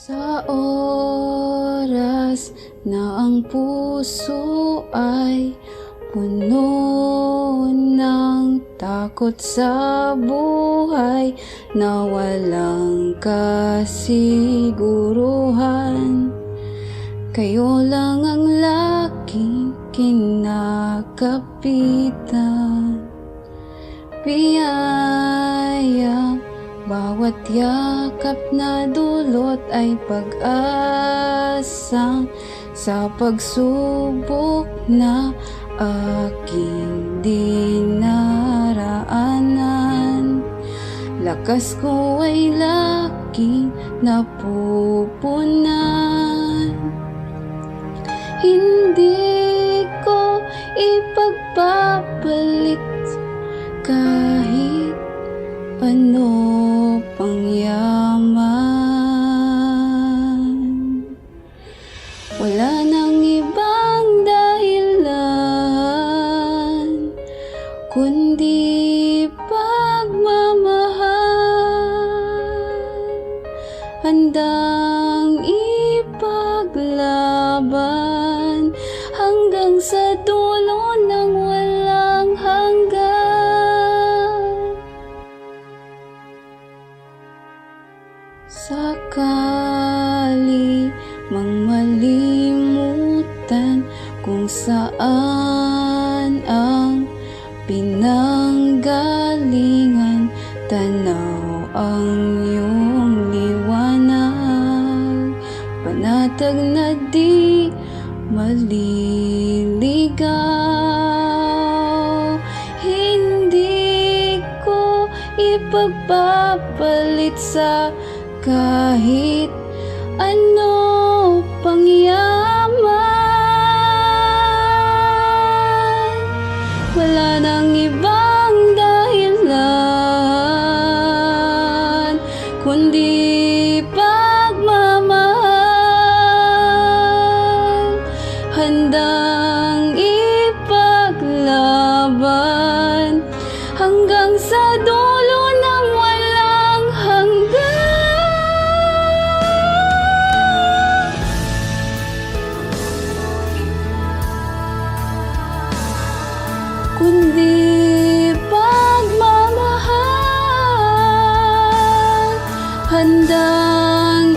Sa oras na ang puso ay puno ng takot sa buhay na walang kasiguruhan. Kayo lang ang laking kinakapitan. Biyaya, bawat yakap na dulot ay pag-asang sa pagsubok na aking dinaraanan. Lakas ko ay laking napupunan. Hindi ko ipagpapalit kahit ano pang yaman. Wala nang ibang dahilan kundi pagmamahal. Handang ipaglaban hanggang sa dulo pinanggalingan tanaw ang iyong liwanag. Panatag na di maliligaw. Hindi ko ipagpapalit sa kahit ano wala nang ibang kundi pagmamahal. Handang